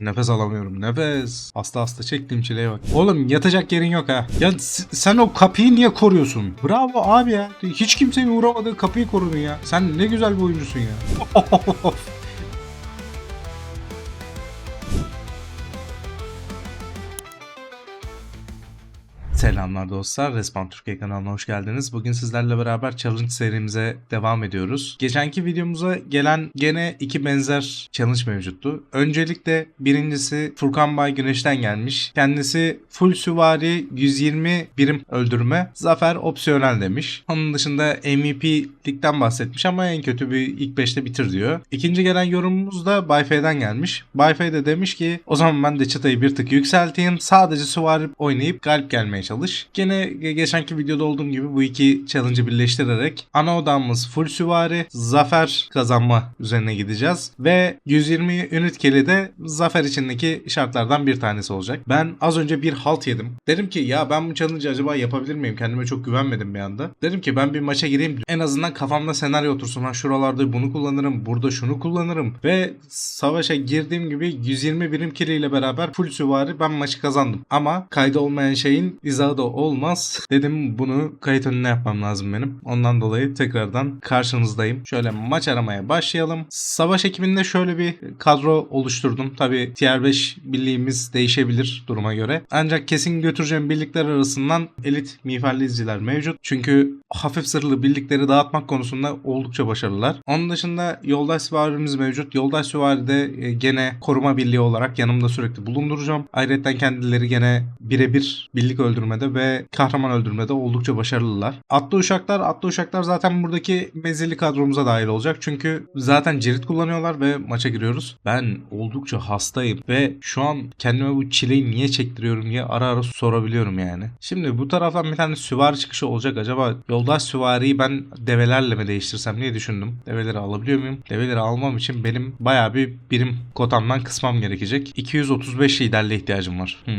Nefes alamıyorum. Nefes. Hasta hasta çektiğim çileye bak. Oğlum yatacak yerin yok ha. Ya sen o kapıyı niye koruyorsun? Bravo abi ya. Hiç kimsenin uğramadığı kapıyı korudun ya. Sen ne güzel bir oyuncusun ya. Selamlar dostlar. Respawn Türkiye kanalına hoş geldiniz. Bugün sizlerle beraber challenge serimize devam ediyoruz. Geçenki videomuza gelen gene iki benzer challenge mevcuttu. Öncelikle birincisi Furkan Bay Güneş'ten gelmiş. Kendisi full süvari 120 birim öldürme. Zafer opsiyonel demiş. Onun dışında MVP'likten bahsetmiş ama en kötü bir ilk 5'te bitir diyor. İkinci gelen yorumumuz da Bayfe'den gelmiş. Bayfe de demiş ki o zaman ben de çıtayı bir tık yükselteyim. Sadece süvari oynayıp galip gelmeye çalış. Gene ge- geçenki videoda olduğum gibi bu iki challenge'ı birleştirerek ana odamız full süvari, zafer kazanma üzerine gideceğiz. Ve 120 ünit keli de zafer içindeki şartlardan bir tanesi olacak. Ben az önce bir halt yedim. Dedim ki ya ben bu challenge'ı acaba yapabilir miyim? Kendime çok güvenmedim bir anda. Dedim ki ben bir maça gireyim. En azından kafamda senaryo otursun. Ha şuralarda bunu kullanırım. Burada şunu kullanırım. Ve savaşa girdiğim gibi 120 birim kiliyle beraber full süvari ben maçı kazandım. Ama kayda olmayan şeyin izahı da olmaz. Dedim bunu kayıt önüne yapmam lazım benim. Ondan dolayı tekrardan karşınızdayım. Şöyle maç aramaya başlayalım. Savaş ekibinde şöyle bir kadro oluşturdum. Tabi tier 5 birliğimiz değişebilir duruma göre. Ancak kesin götüreceğim birlikler arasından elit miğferli izciler mevcut. Çünkü hafif zırhlı birlikleri dağıtmak konusunda oldukça başarılılar. Onun dışında yoldaş süvarimiz mevcut. Yoldaş süvari de e, gene koruma birliği olarak yanımda sürekli bulunduracağım. Ayrıca kendileri gene birebir birlik öldürmede ve kahraman öldürmede oldukça başarılılar. Atlı uşaklar, atlı uşaklar zaten buradaki mezili kadromuza dahil olacak. Çünkü zaten cirit kullanıyorlar ve maça giriyoruz. Ben oldukça hastayım ve şu an kendime bu çileyi niye çektiriyorum diye ara ara sorabiliyorum yani. Şimdi bu taraftan bir tane süvari çıkışı olacak. Acaba yoldaş süvariyi ben develerle mi değiştirsem diye düşündüm. Develeri alabiliyor muyum? Develeri almam için benim bayağı bir birim kotamdan kısmam gerekecek. 235 liderle ihtiyacım var. Hmm.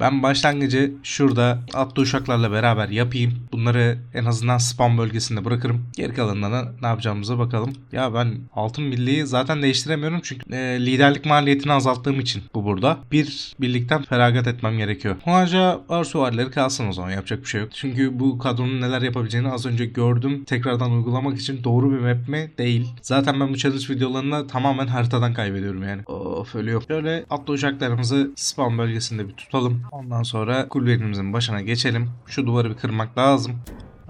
Ben başlangıcı şurada atlı uşaklarla beraber yapayım. Bunları en azından spam bölgesinde bırakırım. Geri kalanlarına ne yapacağımıza bakalım. Ya ben altın birliği zaten değiştiremiyorum çünkü e, liderlik maliyetini azalttığım için bu burada. Bir birlikten feragat etmem gerekiyor. Huaca arsuvarları kalsın o zaman yapacak bir şey yok. Çünkü bu kadronun neler yapabileceğini az önce gördüm. Tekrardan uygulamak için doğru bir map mi? Değil. Zaten ben bu challenge videolarını tamamen haritadan kaybediyorum yani. Of ölüyorum. Şöyle atlı uçaklarımızı spam bölgesinde bir tutalım. Ondan sonra kulübemizin başına geçelim. Şu duvarı bir kırmak lazım.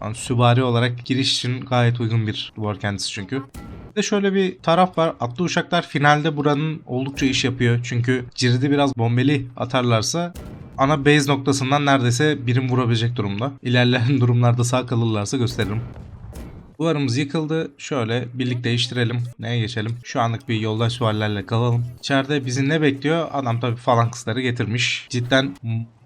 Yani süvari olarak giriş için gayet uygun bir duvar kendisi çünkü. Bir de şöyle bir taraf var. Atlı uçaklar finalde buranın oldukça iş yapıyor. Çünkü cirdi biraz bombeli atarlarsa ana base noktasından neredeyse birim vurabilecek durumda. İlerleyen durumlarda sağ kalırlarsa gösteririm. Duvarımız yıkıldı. Şöyle birlik değiştirelim. Neye geçelim? Şu anlık bir yoldaş süvarilerle kalalım. İçeride bizi ne bekliyor? Adam tabii falanksları getirmiş. Cidden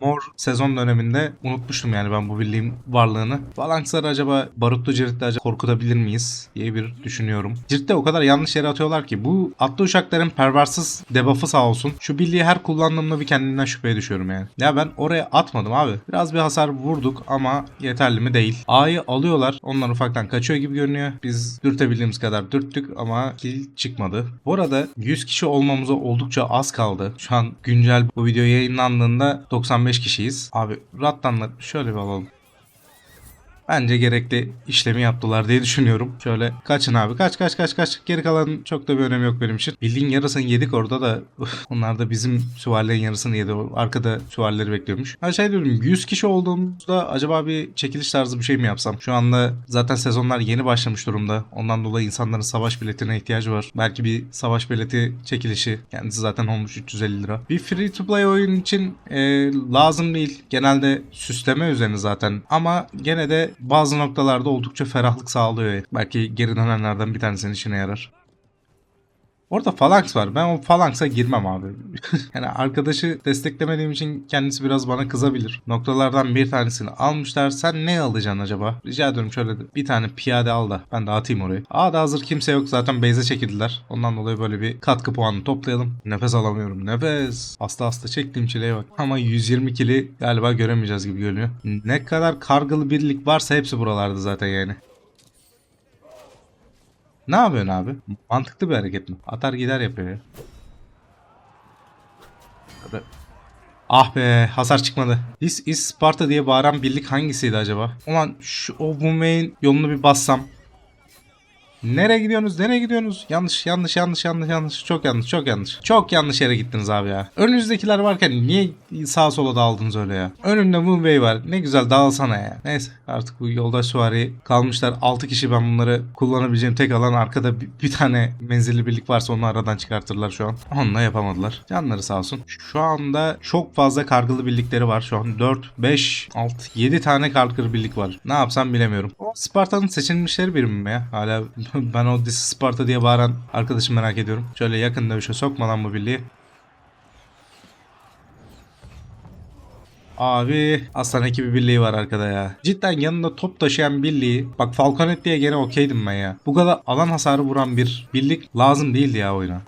mor sezon döneminde unutmuştum yani ben bu birliğin varlığını. Falanksları acaba barutlu Cirit'te acaba korkutabilir miyiz diye bir düşünüyorum. Cirit'te o kadar yanlış yere atıyorlar ki bu atlı uçakların perversiz debuff'ı sağ olsun. Şu birliği her kullandığımda bir kendimden şüpheye düşüyorum yani. Ya ben oraya atmadım abi. Biraz bir hasar vurduk ama yeterli mi değil. A'yı alıyorlar. Onlar ufaktan kaçıyor gibi görünüyor. Biz dürtebildiğimiz kadar dürttük ama kill çıkmadı. Bu arada 100 kişi olmamıza oldukça az kaldı. Şu an güncel bu video yayınlandığında 95 kişiyiz. Abi Rattan'la şöyle bir alalım. Bence gerekli işlemi yaptılar diye düşünüyorum. Şöyle kaçın abi kaç kaç kaç kaç. Geri kalan çok da bir önemi yok benim için. Bildiğin yarısını yedik orada da onlar da bizim süvarilerin yarısını yedi. Arkada süvarileri bekliyormuş. Ha şey diyorum 100 kişi olduğumuzda acaba bir çekiliş tarzı bir şey mi yapsam? Şu anda zaten sezonlar yeni başlamış durumda. Ondan dolayı insanların savaş biletine ihtiyacı var. Belki bir savaş bileti çekilişi. Kendisi zaten olmuş 350 lira. Bir free to play oyun için e, lazım değil. Genelde süsleme üzerine zaten. Ama gene de bazı noktalarda oldukça ferahlık sağlıyor. Belki geri dönenlerden bir tanesinin işine yarar. Orada Phalanx var. Ben o Phalanx'a girmem abi. yani arkadaşı desteklemediğim için kendisi biraz bana kızabilir. Noktalardan bir tanesini almışlar. Sen ne alacaksın acaba? Rica ediyorum şöyle bir tane piyade al da ben dağıtayım orayı. A'da hazır kimse yok. Zaten base'e çekildiler. Ondan dolayı böyle bir katkı puanı toplayalım. Nefes alamıyorum. Nefes. Hasta hasta çektiğim çileye bak. Ama 120 kili galiba göremeyeceğiz gibi görünüyor. Ne kadar kargılı birlik varsa hepsi buralarda zaten yani. Ne yapıyorsun abi? Mantıklı bir hareket mi? Atar gider yapıyor ya. Ah be hasar çıkmadı. This is Sparta diye bağıran birlik hangisiydi acaba? Ulan şu o Wumei'nin yolunu bir bassam. Nereye gidiyorsunuz? Nereye gidiyorsunuz? Yanlış, yanlış, yanlış, yanlış, yanlış. Çok yanlış, çok yanlış. Çok yanlış yere gittiniz abi ya. Önünüzdekiler varken niye sağa sola dağıldınız öyle ya? Önümde Moonway var. Ne güzel dağılsana ya. Neyse artık bu yoldaş süvari kalmışlar. 6 kişi ben bunları kullanabileceğim tek alan arkada bir, bir tane menzilli birlik varsa onu aradan çıkartırlar şu an. Onunla yapamadılar. Canları sağ olsun. Şu anda çok fazla kargılı birlikleri var şu an. 4, 5, 6, 7 tane kargılı birlik var. Ne yapsam bilemiyorum. O Sparta'nın seçilmişleri biri mi ya? Hala ben o This is Sparta diye bağıran arkadaşı merak ediyorum. Şöyle yakın dövüşe sokmadan bu birliği. Abi aslan ekibi birliği var arkada ya. Cidden yanında top taşıyan birliği. Bak Falconet diye gene okeydim ben ya. Bu kadar alan hasarı vuran bir birlik lazım değildi ya oyuna.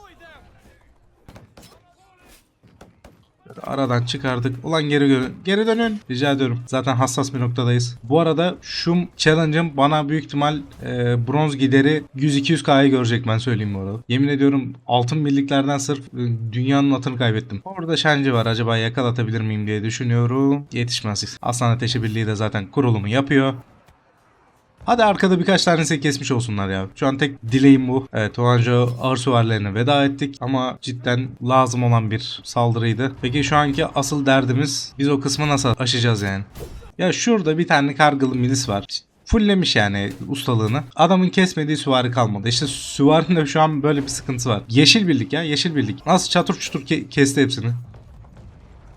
Aradan çıkardık. Ulan geri dönün. Geri dönün. Rica ediyorum. Zaten hassas bir noktadayız. Bu arada şu challenge'ım bana büyük ihtimal e, bronz gideri 100-200k'yı görecek ben söyleyeyim bu arada. Yemin ediyorum altın birliklerden sırf e, dünyanın atını kaybettim. Orada Shenji var. Acaba yakalatabilir miyim diye düşünüyorum. Yetişmez. Aslan Ateşi Birliği de zaten kurulumu yapıyor. Hadi arkada birkaç tanesi kesmiş olsunlar ya. Şu an tek dileğim bu. Evet Oanjo ağır süvarilerine veda ettik ama cidden lazım olan bir saldırıydı. Peki şu anki asıl derdimiz biz o kısmı nasıl aşacağız yani? Ya şurada bir tane kargılı milis var. Fulllemiş yani ustalığını. Adamın kesmediği süvari kalmadı. İşte süvarinin şu an böyle bir sıkıntısı var. Yeşil birlik ya yeşil birlik. Nasıl çatır çutur ke- kesti hepsini.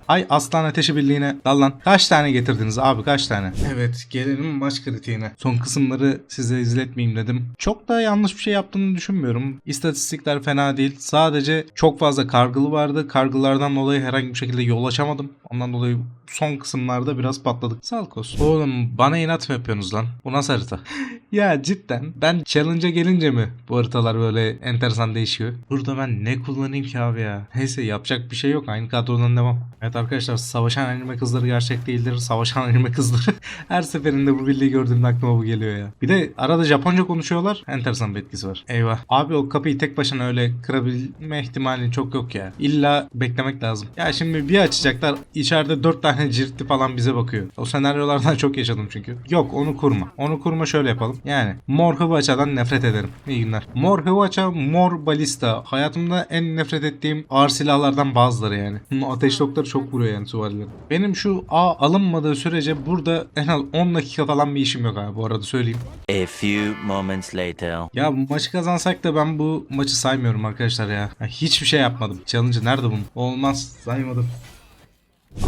Ay aslan ateşi birliğine dal lan. Kaç tane getirdiniz abi kaç tane? Evet gelelim maç kritiğine. Son kısımları size izletmeyeyim dedim. Çok da yanlış bir şey yaptığını düşünmüyorum. İstatistikler fena değil. Sadece çok fazla kargılı vardı. Kargılardan dolayı herhangi bir şekilde yol açamadım. Ondan dolayı son kısımlarda biraz patladık. Sağlık olsun. Oğlum bana inat mı yapıyorsunuz lan? Bu nasıl harita? ya cidden ben challenge'a gelince mi bu haritalar böyle enteresan değişiyor? Burada ben ne kullanayım ki abi ya? Neyse yapacak bir şey yok. Aynı kadrodan devam. Evet arkadaşlar savaşan anime kızları gerçek değildir. Savaşan anime kızları. Her seferinde bu birliği gördüğümde aklıma bu geliyor ya. Bir de arada Japonca konuşuyorlar. Enteresan bir etkisi var. Eyvah. Abi o kapıyı tek başına öyle kırabilme ihtimali çok yok ya. İlla beklemek lazım. Ya şimdi bir açacaklar. içeride dört tane cirtli falan bize bakıyor. O senaryolardan çok yaşadım çünkü. Yok onu kurma. Onu kurma şöyle yapalım. Yani mor hıvaçadan nefret ederim. İyi günler. Mor hıvaça, mor balista. Hayatımda en nefret ettiğim ağır silahlardan bazıları yani. Ateş doktoru çok vuruyor yani süvarilerin. Benim şu A alınmadığı sürece burada en az 10 dakika falan bir işim yok abi bu arada söyleyeyim. A few moments later. Ya bu maçı kazansak da ben bu maçı saymıyorum arkadaşlar ya. ya hiçbir şey yapmadım. Challenge nerede bunun? Olmaz saymadım.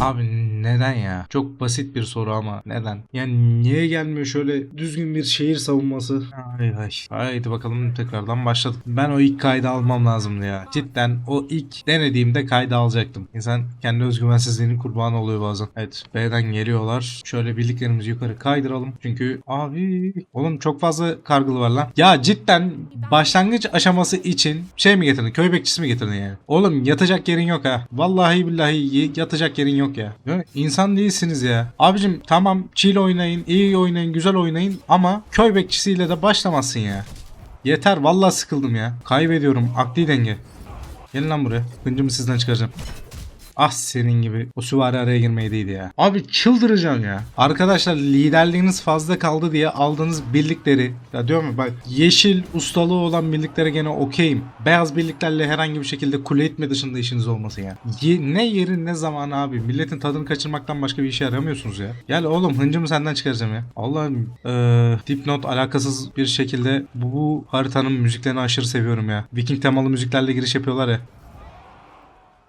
Abi neden ya? Çok basit bir soru ama neden? Yani niye gelmiyor şöyle düzgün bir şehir savunması? Ay ay. Haydi bakalım tekrardan başladık. Ben o ilk kaydı almam lazımdı ya. Cidden o ilk denediğimde kaydı alacaktım. İnsan kendi özgüvensizliğinin kurbanı oluyor bazen. Evet B'den geliyorlar. Şöyle birliklerimizi yukarı kaydıralım. Çünkü abi oğlum çok fazla kargılı var lan. Ya cidden başlangıç aşaması için şey mi getirdin? Köy bekçisi mi getirdin yani? Oğlum yatacak yerin yok ha. Vallahi billahi yatacak yerin yok ya. ya. İnsan değilsiniz ya. Abicim tamam chill oynayın, iyi oynayın, güzel oynayın ama köy bekçisiyle de başlamazsın ya. Yeter vallahi sıkıldım ya. Kaybediyorum akli denge. Gelin lan buraya. Hıncımı sizden çıkaracağım. Ah senin gibi. O süvari araya girmeydiydi ya. Abi çıldıracağım ya. Arkadaşlar liderliğiniz fazla kaldı diye aldığınız birlikleri. Ya diyorum ya bak yeşil ustalığı olan birliklere gene okeyim. Beyaz birliklerle herhangi bir şekilde kule itme dışında işiniz olmasın ya. Ye- ne yeri ne zaman abi. Milletin tadını kaçırmaktan başka bir işe yaramıyorsunuz ya. Gel oğlum hıncımı senden çıkaracağım ya. Allah'ım eee dipnot alakasız bir şekilde bu, bu haritanın müziklerini aşırı seviyorum ya. Viking temalı müziklerle giriş yapıyorlar ya.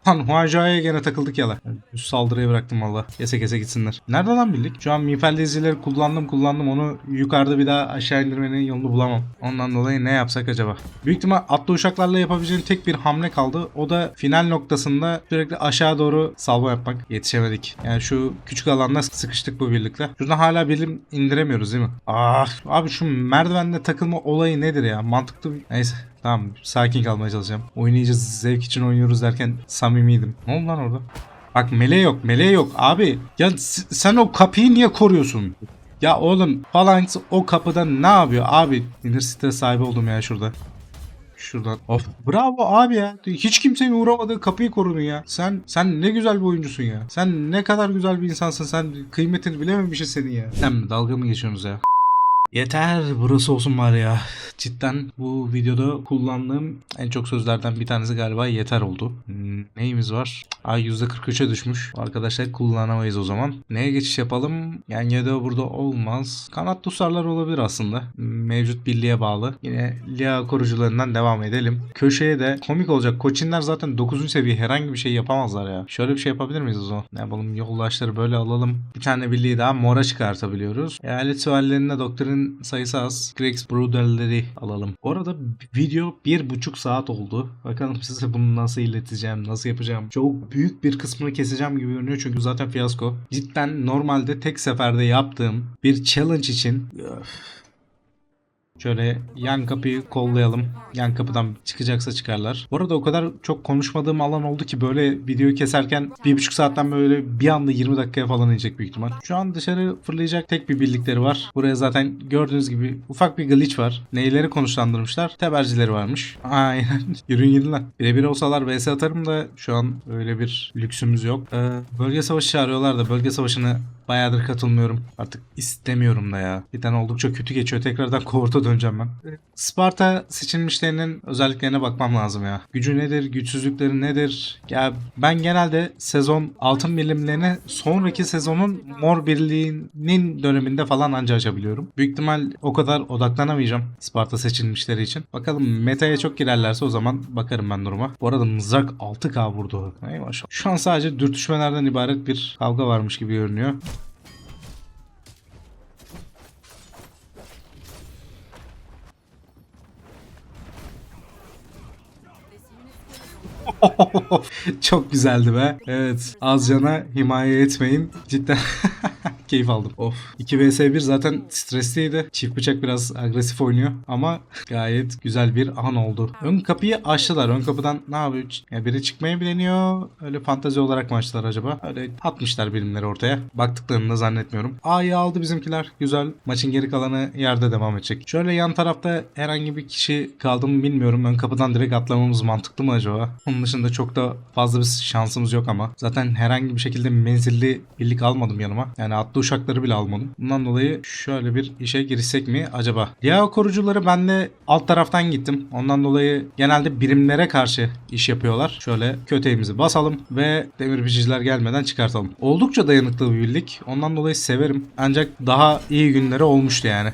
Lan Huanjo'ya gene takıldık yala. Üst saldırıya bıraktım valla. Kese kese gitsinler. Nerede lan birlik? Şu an miğfer dizileri kullandım kullandım. Onu yukarıda bir daha aşağı indirmenin yolunu bulamam. Ondan dolayı ne yapsak acaba? Büyük ihtimal atlı uçaklarla yapabileceğim tek bir hamle kaldı. O da final noktasında sürekli aşağı doğru salvo yapmak. Yetişemedik. Yani şu küçük alanda sıkıştık bu birlikte. Şuradan hala birim indiremiyoruz değil mi? Ah abi şu merdivende takılma olayı nedir ya? Mantıklı bir... Neyse. Tamam sakin kalmaya çalışacağım. Oynayacağız zevk için oynuyoruz derken samimiydim. Ne oldu lan orada? Bak mele yok mele yok abi. Ya sen o kapıyı niye koruyorsun? Ya oğlum Phalanx o kapıda ne yapıyor abi? Sinir stres sahibi oldum ya şurada. şuradan. Of bravo abi ya. Hiç kimsenin uğramadığı kapıyı korudun ya. Sen sen ne güzel bir oyuncusun ya. Sen ne kadar güzel bir insansın. Sen kıymetini bilememişsin senin ya. Sen dalga mı geçiyorsunuz ya? Yeter burası olsun var ya. Cidden bu videoda kullandığım en çok sözlerden bir tanesi galiba yeter oldu. Hmm, neyimiz var? Ay %43'e düşmüş. Arkadaşlar kullanamayız o zaman. Neye geçiş yapalım? Yani ya da burada olmaz. Kanat dusarlar olabilir aslında. Mevcut birliğe bağlı. Yine Lia korucularından devam edelim. Köşeye de komik olacak. Koçinler zaten 9. seviye herhangi bir şey yapamazlar ya. Şöyle bir şey yapabilir miyiz o zaman? Ne yapalım yoldaşları böyle alalım. Bir tane birliği daha mora çıkartabiliyoruz. Eyalet süvarilerinde doktrin sayısı az. Grex Bruder'leri alalım. Bu arada video bir buçuk saat oldu. Bakalım size bunu nasıl ileteceğim, nasıl yapacağım. Çok büyük bir kısmını keseceğim gibi görünüyor çünkü zaten fiyasko. Cidden normalde tek seferde yaptığım bir challenge için Öf. Şöyle yan kapıyı kollayalım. Yan kapıdan çıkacaksa çıkarlar. Bu arada o kadar çok konuşmadığım alan oldu ki böyle videoyu keserken bir buçuk saatten böyle bir anda 20 dakikaya falan inecek büyük ihtimal. Şu an dışarı fırlayacak tek bir bildikleri var. Buraya zaten gördüğünüz gibi ufak bir glitch var. Neyleri konuşlandırmışlar? Tebercileri varmış. Aynen. Yürüyün gidin lan. Birebir olsalar vs atarım da şu an öyle bir lüksümüz yok. Ee, bölge savaşı çağırıyorlar da bölge savaşını Bayağıdır katılmıyorum. Artık istemiyorum da ya. Bir tane oldukça kötü geçiyor. Tekrardan kohorta döneceğim ben. Sparta seçilmişlerinin özelliklerine bakmam lazım ya. Gücü nedir? Güçsüzlükleri nedir? Ya ben genelde sezon altın birimlerini sonraki sezonun mor birliğinin döneminde falan anca açabiliyorum. Büyük ihtimal o kadar odaklanamayacağım Sparta seçilmişleri için. Bakalım meta'ya çok girerlerse o zaman bakarım ben duruma. Bu arada mızrak 6k vurdu. Ey maşallah. Şu an sadece dürtüşmelerden ibaret bir kavga varmış gibi görünüyor. Çok güzeldi be. Evet. Az cana himaye etmeyin. Cidden keyif aldım. Of. 2 vs 1 zaten stresliydi. Çift bıçak biraz agresif oynuyor ama gayet güzel bir an oldu. Ön kapıyı açtılar. Ön kapıdan ne yapıyor? Ya biri çıkmayı mı deniyor? Öyle fantezi olarak mı açtılar acaba? Öyle atmışlar birimleri ortaya. Baktıklarını da zannetmiyorum. A'yı aldı bizimkiler. Güzel. Maçın geri kalanı yerde devam edecek. Şöyle yan tarafta herhangi bir kişi kaldı mı bilmiyorum. Ön kapıdan direkt atlamamız mantıklı mı acaba? Onun dışında çok da fazla bir şansımız yok ama. Zaten herhangi bir şekilde menzilli birlik almadım yanıma. Yani atlı uşakları bile almadım. Bundan dolayı şöyle bir işe girişsek mi acaba? Diğer korucuları ben de alt taraftan gittim. Ondan dolayı genelde birimlere karşı iş yapıyorlar. Şöyle köteğimizi basalım ve demir biçiciler gelmeden çıkartalım. Oldukça dayanıklı bir birlik. Ondan dolayı severim. Ancak daha iyi günleri olmuştu yani.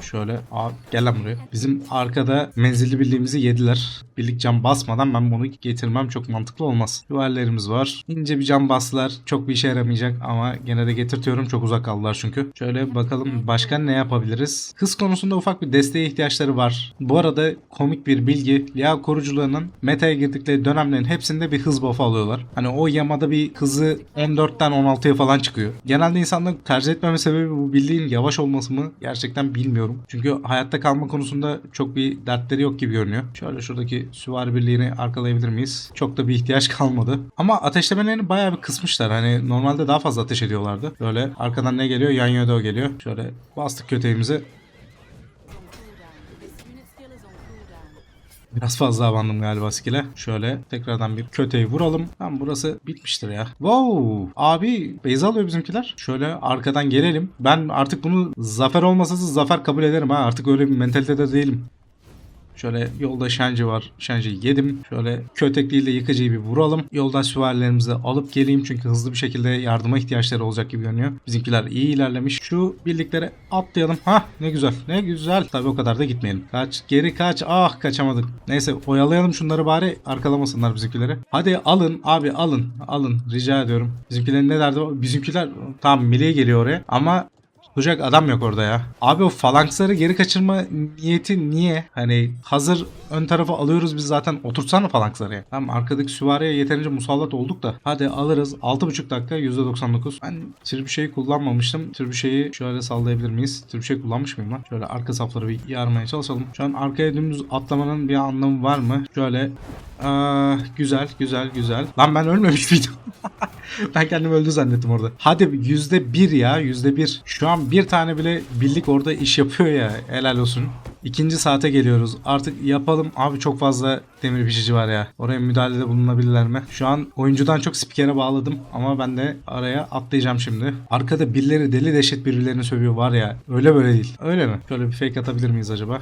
Şöyle abi gel lan buraya. Bizim arkada menzilli birliğimizi yediler. Birlik cam basmadan ben bunu getirmem çok mantıklı olmaz. Duvarlarımız var. İnce bir cam bastılar. Çok bir işe yaramayacak ama gene de getirtiyorum. Çok uzak kaldılar çünkü. Şöyle bakalım başka ne yapabiliriz? Hız konusunda ufak bir desteğe ihtiyaçları var. Bu arada komik bir bilgi. Lia korucularının meta'ya girdikleri dönemlerin hepsinde bir hız buff'ı alıyorlar. Hani o yamada bir hızı 14'ten 16'ya falan çıkıyor. Genelde insanların tercih etmeme sebebi bu bildiğin yavaş olması mı? Gerçekten bilmiyorum. Çünkü hayatta kalma konusunda çok bir dertleri yok gibi görünüyor. Şöyle şuradaki süvari birliğini arkalayabilir miyiz? Çok da bir ihtiyaç kalmadı. Ama ateşlemelerini bayağı bir kısmışlar. Hani normalde daha fazla ateş ediyorlardı. Böyle arkadan ne geliyor? Yan Yodo geliyor. Şöyle bastık köteğimizi. Biraz fazla abandım galiba skill'e. Şöyle tekrardan bir köteği vuralım. Tamam burası bitmiştir ya. Wow! Abi base alıyor bizimkiler. Şöyle arkadan gelelim. Ben artık bunu zafer olmasası zafer kabul ederim ha. Artık öyle bir mentalitede değilim. Şöyle yolda Shenji var. Shenji'yi yedim. Şöyle kötek değil de yıkıcıyı bir vuralım. Yoldan süvarilerimizi alıp geleyim. Çünkü hızlı bir şekilde yardıma ihtiyaçları olacak gibi görünüyor. Bizimkiler iyi ilerlemiş. Şu birliklere atlayalım. Ha ne güzel. Ne güzel. Tabii o kadar da gitmeyelim. Kaç. Geri kaç. Ah kaçamadık. Neyse oyalayalım şunları bari arkalamasınlar bizimkileri. Hadi alın abi alın. Alın. Rica ediyorum. Bizimkilerin ne derdi? Bizimkiler tam milliye geliyor oraya. Ama Tutacak adam yok orada ya. Abi o falanksları geri kaçırma niyeti niye? Hani hazır ön tarafa alıyoruz biz zaten oturtsana falanksları ya. Tamam arkadaki süvariye yeterince musallat olduk da. Hadi alırız. 6,5 dakika %99. Ben Tribüşe'yi kullanmamıştım. Tribüşe'yi şöyle sallayabilir miyiz? Tribüşe kullanmış mıyım lan? Şöyle arka safları bir yarmaya çalışalım. Şu an arkaya dümdüz atlamanın bir anlamı var mı? Şöyle Aa, güzel güzel güzel. Lan ben ölmemiş miydim? ben kendimi öldü zannettim orada. Hadi yüzde bir ya yüzde bir. Şu an bir tane bile birlik orada iş yapıyor ya. Helal olsun. İkinci saate geliyoruz. Artık yapalım. Abi çok fazla demir pişici var ya. Oraya müdahalede bulunabilirler mi? Şu an oyuncudan çok spikere bağladım. Ama ben de araya atlayacağım şimdi. Arkada birileri deli deşet birbirlerini sövüyor var ya. Öyle böyle değil. Öyle mi? Şöyle bir fake atabilir miyiz acaba?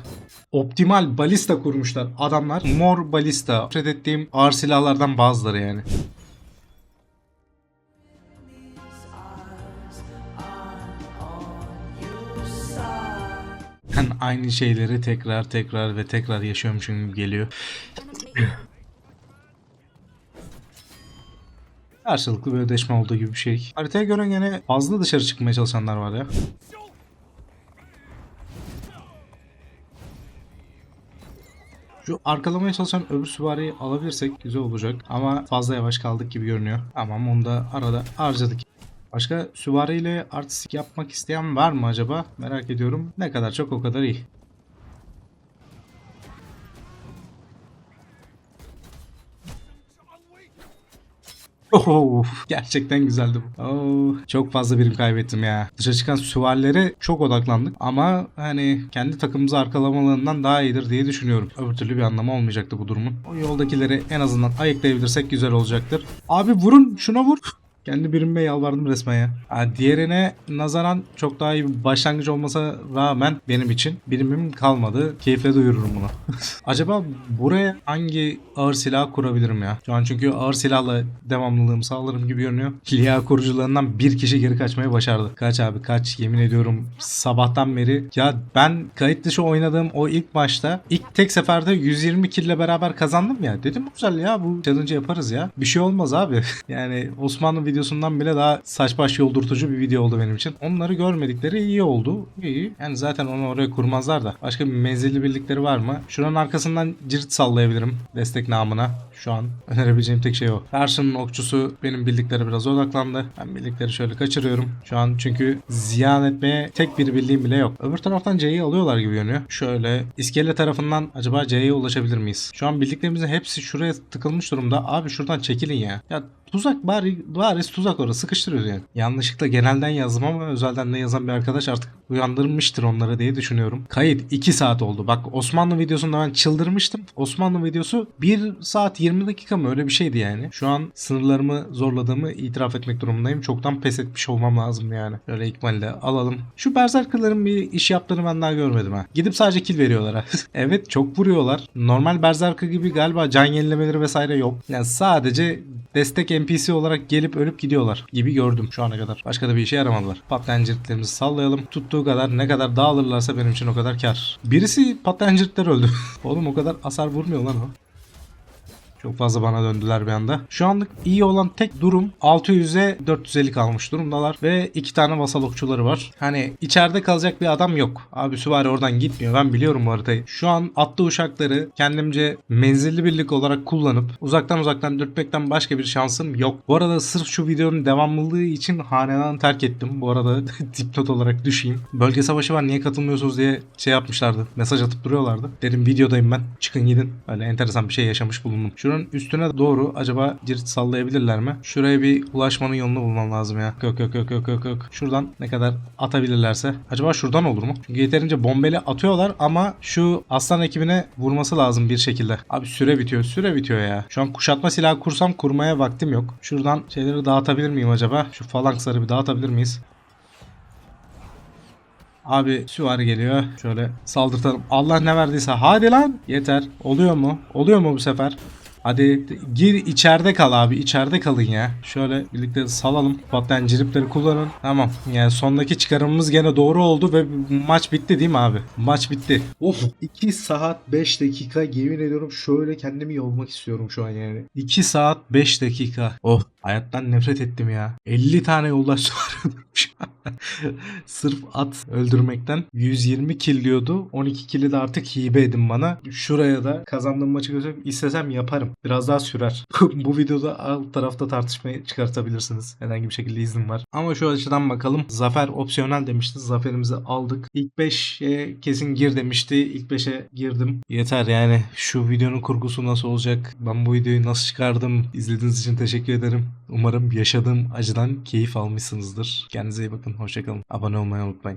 Optimal balista kurmuşlar adamlar. Mor balista. Nefret ettiğim ağır silahlardan bazıları yani. Ben aynı şeyleri tekrar tekrar ve tekrar yaşıyormuşum gibi geliyor. Karşılıklı bir ödeşme olduğu gibi bir şey. Haritaya göre gene fazla dışarı çıkmaya çalışanlar var ya. Şu arkalamaya çalışan öbür süvariyi alabilirsek güzel olacak. Ama fazla yavaş kaldık gibi görünüyor. Tamam onu da arada harcadık. Başka süvariyle artistik yapmak isteyen var mı acaba? Merak ediyorum. Ne kadar çok o kadar iyi. Oh, gerçekten güzeldi bu. Oh, çok fazla birim kaybettim ya. Dışarı çıkan süvarilere çok odaklandık ama hani kendi takımımızı arkalamalarından daha iyidir diye düşünüyorum. Öbür türlü bir anlamı olmayacaktı bu durumun. O yoldakileri en azından ayıklayabilirsek güzel olacaktır. Abi vurun şuna vur. Kendi birimime yalvardım resmen ya. Ha, diğerine nazaran çok daha iyi bir başlangıç olmasa rağmen benim için birimim kalmadı. Keyifle duyururum bunu. Acaba buraya hangi ağır silah kurabilirim ya? Şu an çünkü ağır silahla devamlılığımı sağlarım gibi görünüyor. Hilya kurucularından bir kişi geri kaçmayı başardı. Kaç abi kaç yemin ediyorum sabahtan beri. Ya ben kayıt dışı oynadığım o ilk maçta ilk tek seferde 120 kill ile beraber kazandım ya. Dedim güzel ya bu challenge yaparız ya. Bir şey olmaz abi. yani Osmanlı videosundan bile daha saç baş yoldurtucu bir video oldu benim için. Onları görmedikleri iyi oldu. İyi. Yani zaten onu oraya kurmazlar da. Başka bir menzilli birlikleri var mı? Şuranın arkasından cirit sallayabilirim. Destek namına. Şu an önerebileceğim tek şey o. Karşının okçusu benim birliklere biraz odaklandı. Ben birlikleri şöyle kaçırıyorum. Şu an çünkü ziyan etmeye tek bir birliğim bile yok. Öbür taraftan C'yi alıyorlar gibi görünüyor. Şöyle iskele tarafından acaba C'ye ulaşabilir miyiz? Şu an birliklerimizin hepsi şuraya tıkılmış durumda. Abi şuradan çekilin ya. Ya tuzak bari bari tuzak orası sıkıştırıyoruz yani. Yanlışlıkla genelden yazdım ama özelden de yazan bir arkadaş artık uyandırmıştır onları diye düşünüyorum. Kayıt 2 saat oldu. Bak Osmanlı videosunda ben çıldırmıştım. Osmanlı videosu 1 saat 20 dakika mı öyle bir şeydi yani. Şu an sınırlarımı zorladığımı itiraf etmek durumundayım. Çoktan pes etmiş olmam lazım yani. Böyle ikmalle alalım. Şu berserkların bir iş yaptığını ben daha görmedim ha. Gidip sadece kill veriyorlar evet çok vuruyorlar. Normal berserker gibi galiba can yenilemeleri vesaire yok. Yani sadece destek NPC olarak gelip ölüp gidiyorlar gibi gördüm şu ana kadar. Başka da bir işe yaramadılar. Patlayan ciritlerimizi sallayalım. Tuttuğu kadar ne kadar dağılırlarsa benim için o kadar kar. Birisi patlayan öldü. Oğlum o kadar hasar vurmuyor lan o. Çok fazla bana döndüler bir anda. Şu anlık iyi olan tek durum 600'e 450 kalmış durumdalar. Ve iki tane vasal okçuları var. Hani içeride kalacak bir adam yok. Abi süvari oradan gitmiyor. Ben biliyorum bu haritayı. Şu an atlı uşakları kendimce menzilli birlik olarak kullanıp uzaktan uzaktan dürtmekten başka bir şansım yok. Bu arada sırf şu videonun devamlılığı için hanedan terk ettim. Bu arada dipnot olarak düşeyim. Bölge savaşı var niye katılmıyorsunuz diye şey yapmışlardı. Mesaj atıp duruyorlardı. Dedim videodayım ben. Çıkın gidin. Öyle enteresan bir şey yaşamış bulundum. Şuranın üstüne doğru acaba cirit sallayabilirler mi? Şuraya bir ulaşmanın yolunu bulmam lazım ya. Yok yok yok yok yok yok. Şuradan ne kadar atabilirlerse. Acaba şuradan olur mu? Çünkü yeterince bombeli atıyorlar ama şu aslan ekibine vurması lazım bir şekilde. Abi süre bitiyor. Süre bitiyor ya. Şu an kuşatma silahı kursam kurmaya vaktim yok. Şuradan şeyleri dağıtabilir miyim acaba? Şu falanksları bir dağıtabilir miyiz? Abi süvari geliyor. Şöyle saldırtalım. Allah ne verdiyse. Hadi lan. Yeter. Oluyor mu? Oluyor mu bu sefer? Hadi gir içeride kal abi. içeride kalın ya. Şöyle birlikte salalım. Patlayan ciripleri kullanın. Tamam. Yani sondaki çıkarımımız gene doğru oldu ve maç bitti değil mi abi? Maç bitti. Of 2 saat 5 dakika yemin ediyorum şöyle kendimi yolmak istiyorum şu an yani. 2 saat 5 dakika. Oh hayattan nefret ettim ya. 50 tane yoldaş var. Sırf at öldürmekten 120 kill diyordu. 12 kill'i de artık hibe edin bana. Şuraya da kazandığım maçı gösterip istesem yaparım. Biraz daha sürer. Bu videoda alt tarafta tartışmayı çıkartabilirsiniz. Herhangi bir şekilde iznim var. Ama şu açıdan bakalım. Zafer opsiyonel demişti. Zaferimizi aldık. İlk 5'e kesin gir demişti. İlk 5'e girdim. Yeter yani. Şu videonun kurgusu nasıl olacak? Ben bu videoyu nasıl çıkardım? İzlediğiniz için teşekkür ederim. Umarım yaşadığım acıdan keyif almışsınızdır. Kendinize iyi bakın. Hoşçakalın. Abone olmayı unutmayın.